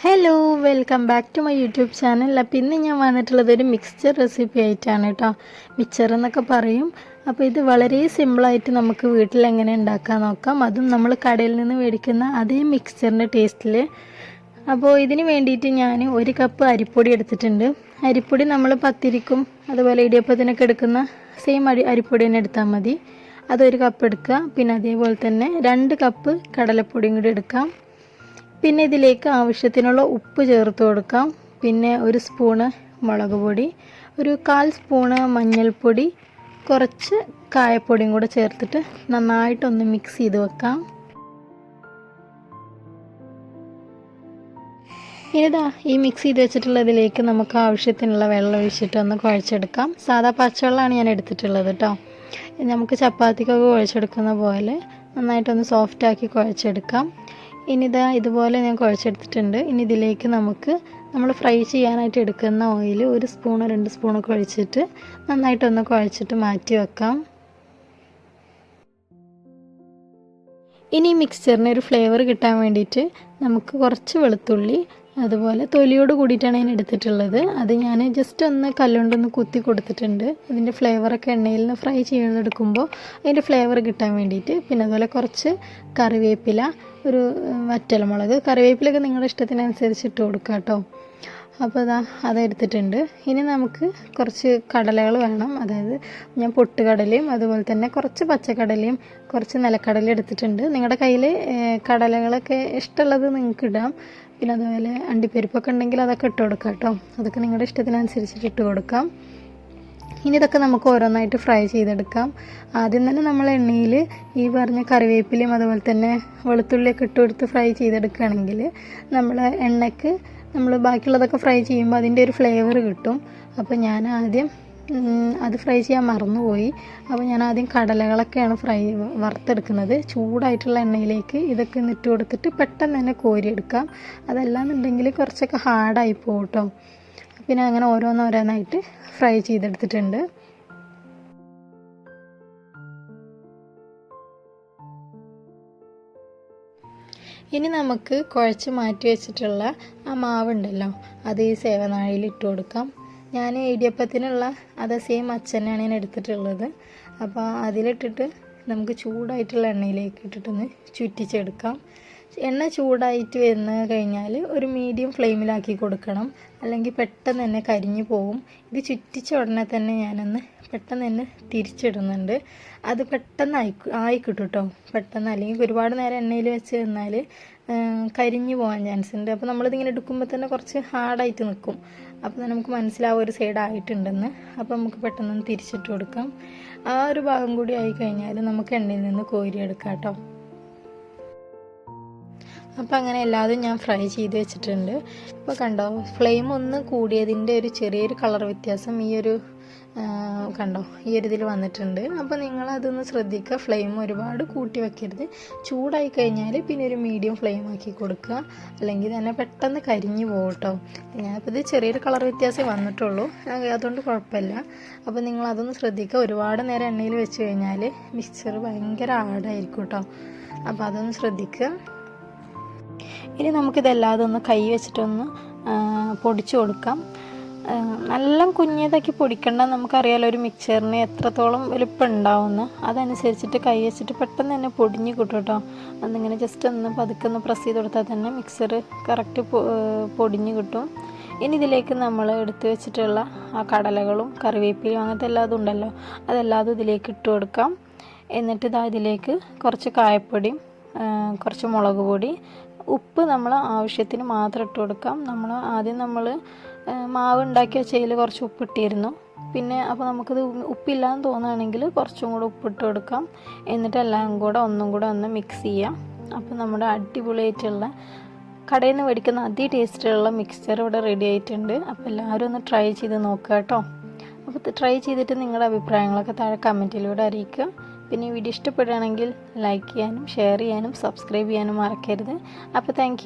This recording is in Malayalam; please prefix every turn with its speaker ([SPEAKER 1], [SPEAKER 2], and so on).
[SPEAKER 1] Hello welcome back to my YouTube channel അപ്പം ഇന്ന് ഞാൻ വന്നിട്ടുള്ളത് ഒരു മിക്സ്ചർ റെസിപ്പി ആയിട്ടാണ് കേട്ടോ മിക്സ്ചർ എന്നൊക്കെ പറയും. അപ്പോൾ ഇത് വളരെ സിമ്പിളായിട്ട് നമുക്ക് വീട്ടിൽ എങ്ങനെ ഉണ്ടാക്കാൻ നോക്കാം. അതും നമ്മൾ കടയിൽ നിന്ന് മേടിക്കുന്ന അതേ മിക്സ്ചറിന്റെ ടേസ്റ്റിൽ അപ്പോൾ ഇതിന് വേണ്ടിയിട്ട് ഞാൻ ഒരു കപ്പ് അരിപ്പൊടി എടുത്തിട്ടുണ്ട്. അരിപ്പൊടി നമ്മൾ പത്തിരിക്കും അതുപോലെ ഇടിയപ്പത്തിനൊക്കെ എടുക്കുന്ന സെയിം അരി അരിപ്പൊടി തന്നെ എടുത്താൽ മതി. അതൊരു കപ്പ് എടുക്കുക. പിന്നെ അതേപോലെ തന്നെ രണ്ട് കപ്പ് കടലപ്പൊടിയും കൂടി എടുക്കാം. പിന്നെ ഇതിലേക്ക് ആവശ്യത്തിനുള്ള ഉപ്പ് ചേർത്ത് കൊടുക്കാം. പിന്നെ ഒരു സ്പൂണ് മുളക് പൊടി ഒരു കാൽ സ്പൂണ് മഞ്ഞൾപ്പൊടി കുറച്ച് കായപ്പൊടിയും കൂടെ ചേർത്തിട്ട് നന്നായിട്ടൊന്ന് മിക്സ് ചെയ്ത് വെക്കാം. ഇനിതാ ഈ മിക്സ് ചെയ്ത് വെച്ചിട്ടുള്ളതിലേക്ക് നമുക്ക് ആവശ്യത്തിനുള്ള വെള്ളം ഒഴിച്ചിട്ട് ഒന്ന് കുഴച്ചെടുക്കാം. സാധാ പച്ചവെള്ളമാണ് ഞാൻ എടുത്തിട്ടുള്ളത് കേട്ടോ നമുക്ക് ചപ്പാത്തിക്കൊക്കെ കുഴച്ചെടുക്കുന്ന പോലെ നന്നായിട്ടൊന്ന് സോഫ്റ്റാക്കി കുഴച്ചെടുക്കാം. ഇനി ഇതാ ഇതുപോലെ ഞാൻ കുഴച്ചെടുത്തിട്ടുണ്ട്. ഇനി ഇതിലേക്ക് നമുക്ക് നമ്മൾ ഫ്രൈ ചെയ്യാനായിട്ട് എടുക്കുന്ന ഓയിൽ ഒരു സ്പൂണോ രണ്ട് സ്പൂണൊക്കെ ഒഴിച്ചിട്ട് നന്നായിട്ടൊന്ന് കുഴച്ചിട്ട് മാറ്റി വെക്കാം. ഇനി മിക്സ്ചറിന് ഒരു ഫ്ലേവർ കിട്ടാൻ വേണ്ടിയിട്ട് നമുക്ക് കുറച്ച് വെളുത്തുള്ളി അതുപോലെ തൊലിയോട് കൂടിയിട്ടാണ് ഞാൻ എടുത്തിട്ടുള്ളത്. അത് ഞാൻ ജസ്റ്റ് ഒന്ന് കല്ലുകൊണ്ടൊന്ന് കുത്തി കൊടുത്തിട്ടുണ്ട്. അതിന്റെ ഫ്ലേവറൊക്കെ എണ്ണയിൽ നിന്ന് ഫ്രൈ ചെയ്തെടുക്കുമ്പോൾ അതിന്റെ ഫ്ലേവർ കിട്ടാൻ വേണ്ടിയിട്ട്. പിന്നെ അതുപോലെ കുറച്ച് കറിവേപ്പില ഒരു വറ്റൽമുളക്. കറിവേപ്പിലൊക്കെ നിങ്ങളുടെ ഇഷ്ടത്തിനനുസരിച്ച് ഇട്ട് കൊടുക്കുക കേട്ടോ. അപ്പോൾ അതാ അതെടുത്തിട്ടുണ്ട് ഇനി നമുക്ക് കുറച്ച് കടലകൾ വേണം. അതായത് ഞാൻ പൊട്ടുകടലയും അതുപോലെ തന്നെ കുറച്ച് പച്ചക്കടലയും കുറച്ച് നിലക്കടലയും എടുത്തിട്ടുണ്ട്. നിങ്ങളുടെ കയ്യിൽ കടലകളൊക്കെ ഇഷ്ടമുള്ളത് നിങ്ങൾക്ക് ഇടാം. പിന്നെ അതുപോലെ അണ്ടിപ്പരിപ്പൊക്കെ ഉണ്ടെങ്കിൽ അതൊക്കെ ഇട്ട് കൊടുക്കാം കേട്ടോ. അതൊക്കെ നിങ്ങളുടെ ഇഷ്ടത്തിനനുസരിച്ചിട്ട് ഇട്ട് കൊടുക്കാം. ഇനി ഇതൊക്കെ നമുക്ക് ഓരോന്നായിട്ട് ഫ്രൈ ചെയ്തെടുക്കാം. ആദ്യം തന്നെ നമ്മൾ എണ്ണയിൽ ഈ പറഞ്ഞ കറിവേപ്പിലയും അതുപോലെ തന്നെ വെളുത്തുള്ളിയൊക്കെ ഇട്ട് കൊടുത്ത് ഫ്രൈ ചെയ്തെടുക്കുകയാണെങ്കിൽ നമ്മൾ എണ്ണയ്ക്ക് നമ്മൾ ബാക്കിയുള്ളതൊക്കെ ഫ്രൈ ചെയ്യുമ്പോൾ അതിന്റെ ഒരു ഫ്ലേവർ കിട്ടും. അപ്പോൾ ഞാൻ ആദ്യം അത് ഫ്രൈ ചെയ്യാൻ മറന്നുപോയി. അപ്പോൾ ഞാൻ ആദ്യം കടലകളൊക്കെയാണ് ഫ്രൈ വറുത്തെടുക്കുന്നത്. ചൂടായിട്ടുള്ള എണ്ണയിലേക്ക് ഇതൊക്കെ ഇട്ട് കൊടുത്തിട്ട് പെട്ടെന്ന് തന്നെ കോരിയെടുക്കാം. അതല്ലാന്നുണ്ടെങ്കിൽ കുറച്ചൊക്കെ ഹാർഡായി പോകും കേട്ടോ പിന്നെ അങ്ങനെ ഓരോന്നോരോന്നായിട്ട് ഫ്രൈ ചെയ്തെടുത്തിട്ടുണ്ട്. ഇനി നമുക്ക് കുഴച്ച് മാറ്റി വെച്ചിട്ടുള്ള ആ മാവുണ്ടല്ലോ അത് ഈ സേവനാഴിയിൽ ഇട്ട് കൊടുക്കാം. ഞാൻ ഇടിയപ്പത്തിനുള്ള അതേ സെയിം അച്ഛനാണ് ഞാൻ എടുത്തിട്ടുള്ളത്. അപ്പോൾ അതിലിട്ടിട്ട് നമുക്ക് ചൂടായിട്ടുള്ള എണ്ണയിലേക്ക് ഇട്ടിട്ടൊന്ന് ചുറ്റിച്ചെടുക്കാം. എണ്ണ ചൂടായിട്ട് വന്ന് കഴിഞ്ഞാൽ ഒരു മീഡിയം ഫ്ലെയിമിലാക്കി കൊടുക്കണം. അല്ലെങ്കിൽ പെട്ടെന്ന് തന്നെ കരിഞ്ഞു പോവും. ഇത് ചുറ്റിച്ച ഉടനെ തന്നെ ഞാനൊന്ന് പെട്ടെന്ന് തന്നെ തിരിച്ചിടുന്നുണ്ട്. അത് പെട്ടെന്ന് ആയി ആയി കിട്ടും കേട്ടോ പെട്ടെന്ന് അല്ലെങ്കിൽ ഒരുപാട് നേരം എണ്ണയിൽ വെച്ച് നിന്നാൽ കരിഞ്ഞു പോകാൻ ചാൻസ് ഉണ്ട്. അപ്പോൾ നമ്മളിതിങ്ങനെ എടുക്കുമ്പോൾ തന്നെ കുറച്ച് ഹാർഡായിട്ട് നിൽക്കും അപ്പോൾ നമുക്ക് മനസ്സിലാവും ഒരു സൈഡ് ആയിട്ടുണ്ടെന്ന്. അപ്പോൾ നമുക്ക് പെട്ടെന്ന് തിരിച്ചിട്ട് കൊടുക്കാം. ആ ഒരു ഭാഗം കൂടി ആയി കഴിഞ്ഞാൽ നമുക്ക് എണ്ണയിൽ നിന്ന് കോരി എടുക്കാം കേട്ടോ. അപ്പോൾ അങ്ങനെ എല്ലാതും ഞാൻ ഫ്രൈ ചെയ്ത് വെച്ചിട്ടുണ്ട്. അപ്പോൾ കണ്ടോ ഫ്ലെയിം ഒന്ന് കൂടിയതിന്റെ ഒരു ചെറിയൊരു കളർ വ്യത്യാസം ഈ ഒരു കണ്ടോ ഈ ഒരു ഇതിൽ വന്നിട്ടുണ്ട്. അപ്പോൾ നിങ്ങൾ നിങ്ങളതൊന്ന് ശ്രദ്ധിക്കുക. ഫ്ലെയിം ഒരുപാട് കൂട്ടി വെക്കരുത്. ചൂടായി കഴിഞ്ഞാൽ പിന്നെ ഒരു മീഡിയം ഫ്ലെയിം ആക്കി കൊടുക്കുക. അല്ലെങ്കിൽ തന്നെ പെട്ടെന്ന് കരിഞ്ഞു പോകും കേട്ടോ. ഞാനിപ്പോൾ ഇത് ചെറിയൊരു കളർ വ്യത്യാസമേ വന്നിട്ടുള്ളൂ. അതുകൊണ്ട് കുഴപ്പമില്ല. അപ്പോൾ നിങ്ങൾ അതൊന്ന് ശ്രദ്ധിക്കുക. ഒരുപാട് നേരം എണ്ണയിൽ വെച്ച് കഴിഞ്ഞാൽ മിക്സർ ഭയങ്കര ആടായിരിക്കും കേട്ടോ. അപ്പോൾ അതൊന്ന് ശ്രദ്ധിക്കുക. ഇനി നമുക്കിതല്ലാതെ ഒന്ന് കൈ വെച്ചിട്ടൊന്ന് പൊടിച്ചു കൊടുക്കാം. നല്ല കുഞ്ഞതാക്കി പൊടിക്കണ്ട. നമുക്കറിയാലോ ഒരു മിക്സറിന് എത്രത്തോളം വലുപ്പം ഉണ്ടാവുന്നു അതനുസരിച്ചിട്ട് കൈ വെച്ചിട്ട് പെട്ടെന്ന് തന്നെ പൊടിഞ്ഞ് കിട്ടും കേട്ടോ. അന്നിങ്ങനെ ജസ്റ്റ് ഒന്ന് പതുക്കെ ഒന്ന് പ്രസ് ചെയ്ത് കൊടുത്താൽ തന്നെ മിക്സർ കറക്റ്റ് പൊടിഞ്ഞ് കിട്ടും. ഇനി ഇതിലേക്ക് നമ്മൾ എടുത്തു വെച്ചിട്ടുള്ള ആ കടലകളും കറിവേപ്പിലും അങ്ങനത്തെ എല്ലാതും ഉണ്ടല്ലോ അതെല്ലാതും ഇതിലേക്ക് ഇട്ട് കൊടുക്കാം. എന്നിട്ട് ഇതാ ഇതിലേക്ക് കുറച്ച് കായപ്പൊടിയും കുറച്ച് മുളക് പൊടി ഉപ്പ് നമ്മൾ ആവശ്യത്തിന് മാത്രം ഇട്ട് കൊടുക്കാം. നമ്മൾ ആദ്യം നമ്മൾ മാവ് ഉണ്ടാക്കി വെച്ചതിൽ കുറച്ച് ഉപ്പിട്ടിരുന്നു പിന്നെ അപ്പോൾ നമുക്കത് ഉപ്പില്ലാന്ന് തോന്നുകയാണെങ്കിൽ കുറച്ചും കൂടെ ഉപ്പിട്ട് കൊടുക്കാം. എന്നിട്ട് എല്ലാം കൂടെ ഒന്നും കൂടെ ഒന്ന് മിക്സ് ചെയ്യാം. അപ്പോൾ നമ്മുടെ അടിപൊളിയായിട്ടുള്ള കടയിൽ നിന്ന് മേടിക്കുന്ന അതി ടേസ്റ്റിലുള്ള മിക്സ്ചർ ഇവിടെ റെഡി ആയിട്ടുണ്ട്. അപ്പോൾ എല്ലാവരും ഒന്ന് ട്രൈ ചെയ്ത് നോക്കുക കേട്ടോ. അപ്പോൾ ട്രൈ ചെയ്തിട്ട് നിങ്ങളുടെ അഭിപ്രായങ്ങളൊക്കെ താഴെ കമന്റിലൂടെ അറിയിക്കുക. പിന്നെ ഈ വീഡിയോ ഇഷ്ടപ്പെടുകയാണെങ്കിൽ ലൈക്ക് ചെയ്യാനും ഷെയർ ചെയ്യാനും സബ്സ്ക്രൈബ് ചെയ്യാനും മറക്കരുത്. അപ്പോൾ താങ്ക്